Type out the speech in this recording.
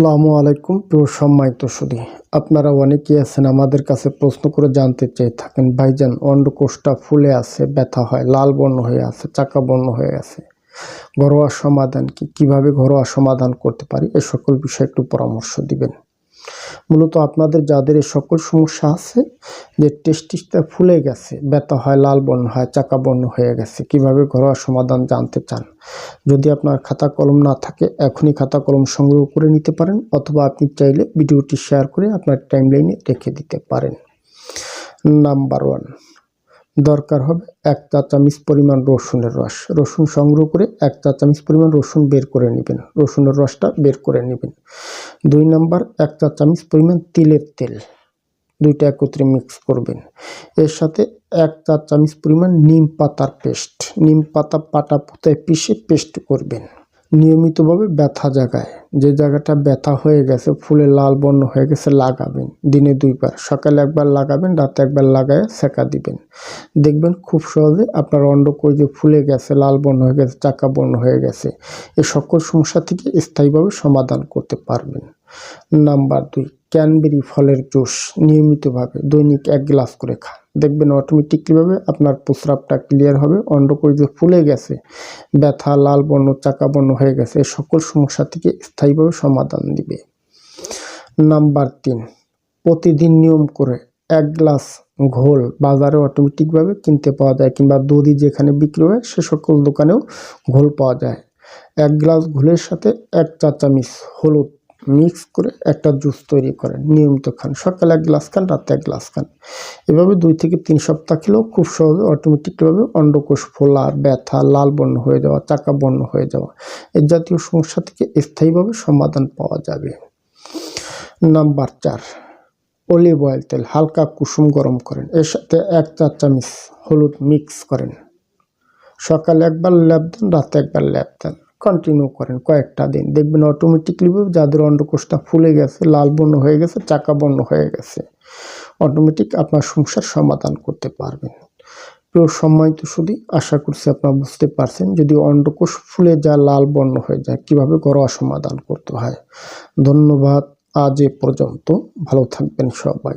আসসালামু আলাইকুম প্রিয় সম্মানিত সুদী আপনারা অনেকেই আছেন আমাদের কাছে প্রশ্ন করে জানতে চেয়ে থাকেন, ভাইজান, অন্ডকোষটা ফুলে আছে, ব্যথা হয়, লাল বর্ণ হয়ে আছে, চাকা বর্ণ হয়ে আছে। ঘরোয়া সমাধান কি? কীভাবে ঘরোয়া সমাধান করতে পারি? এ সকল বিষয়ে একটু পরামর্শ দিবেন। মূলত আপনাদের যাদের সকল সমস্যা আছে, যে টেস্টিসটা ফুলে গেছে, ব্যথা হয় লাল বর্ণ হয় চাকা বর্ণ হয়ে গেছে, কীভাবে ঘরোয়া সমাধান জানতে চান? যদি আপনার খাতা কলম না থাকে, এখনই খাতা কলম সংগ্রহ করে নিতে পারেন, অথবা আপনি চাইলে ভিডিওটি শেয়ার করে আপনার টাইমলাইনে রেখে দিতে পারেন। নাম্বার ওয়ান দরকার হবে এক চা চামচ পরিমাণ রসুনের রস। রসুন সংগ্রহ করে এক চা চামচ পরিমাণ রসুন বের করে নেবেন। রসুনের রসটা বের করে নেবেন। দুই নাম্বার এক চা চামচ পরিমাণ তিলের তেল। দুইটা একত্রে মিক্স করবেন। এর সাথে এক চা চামচ পরিমাণ নিম পাতার পেস্ট। নিম পাতা পাটা পুতায় পিষে পেস্ট করবেন। নিয়মিতভাবে ব্যথা জায়গায় যে জায়গাটা ব্যথা হয়ে গেছে, ফুলে লাল বর্ণ হয়ে গেছে, লাগাবেন। দিনে দুইবার। সকালে একবার লাগাবেন, রাতে একবার লাগায় সেকা দিবেন। দেখবেন খুব সহজে আপনার অন্ডকোষ যে ফুলে গেছে, লাল বর্ণ হয়ে গেছে, চাকা বর্ণ হয়ে গেছে, এ সকল সমস্যা থেকে স্থায়ীভাবে সমাধান করতে পারবেন। নাম্বার দুই ক্যানবেরি ফলের জুস নিয়মিতভাবে দৈনিক এক গ্লাস করে খান। দেখবেন অটোমেটিকলিভাবে আপনার প্রস্রাবটা ক্লিয়ার হবে অন্ডকোষ যে ফুলে গেছে, ব্যথা, লাল বর্ণ, চাকা বর্ণ হয়ে গেছে সকল সমস্যা থেকে স্থায়ীভাবে সমাধান দিবে। নাম্বার তিন, প্রতিদিন নিয়ম করে এক গ্লাস ঘোল বাজারে অটোমেটিকভাবে কিনতে পাওয়া যায় কিংবা দধি যেখানে বিক্রি হয়, সে সকল দোকানেও ঘোল পাওয়া যায়। এক গ্লাস ঘোলের সাথে এক চা চামচ হলুদ মিক্স করে একটা জুস তৈরি করেন, নিয়মিত খান। সকালে এক গ্লাস খান, রাতে এক গ্লাস খান। এভাবে দুই থেকে তিন সপ্তাহ খেলেও খুব সহজে অটোমেটিকভাবে অন্ডকোষ ফোলা ব্যথা, লাল বর্ণ হয়ে যাওয়া, চাকা বর্ণ হয়ে যাওয়া এই জাতীয় সমস্যা থেকে স্থায়ীভাবে সমাধান পাওয়া যাবে। নাম্বার চার, অলিভ অয়েল তেল, হালকা কুসুম গরম করেন। এর সাথে এক চা চামিচ হলুদ মিক্স করেন। সকালে একবার ল্যাপ দেন, রাতে একবার ল্যাপ দেন। কন্টিনিউ করেন কয়েকটা দিন। দেখবেন অটোমেটিকলি যাদের অন্ডকোষটা ফুলে গেছে, লাল বর্ণ হয়ে গেছে, চাকা বর্ণ হয়ে গেছে অটোমেটিক আপনার সমস্যার সমাধান করতে পারবেন। প্রিয় সম্মানিত শুধু আশা করছি আপনারা বুঝতে পারছেন যদি অন্ডকোষ ফুলে যা লাল বর্ণ হয়ে যায়, কীভাবে ঘরোয়া সমাধান করতে হয়। ধন্যবাদ, আজ এ পর্যন্ত। ভালো থাকবেন সবাই।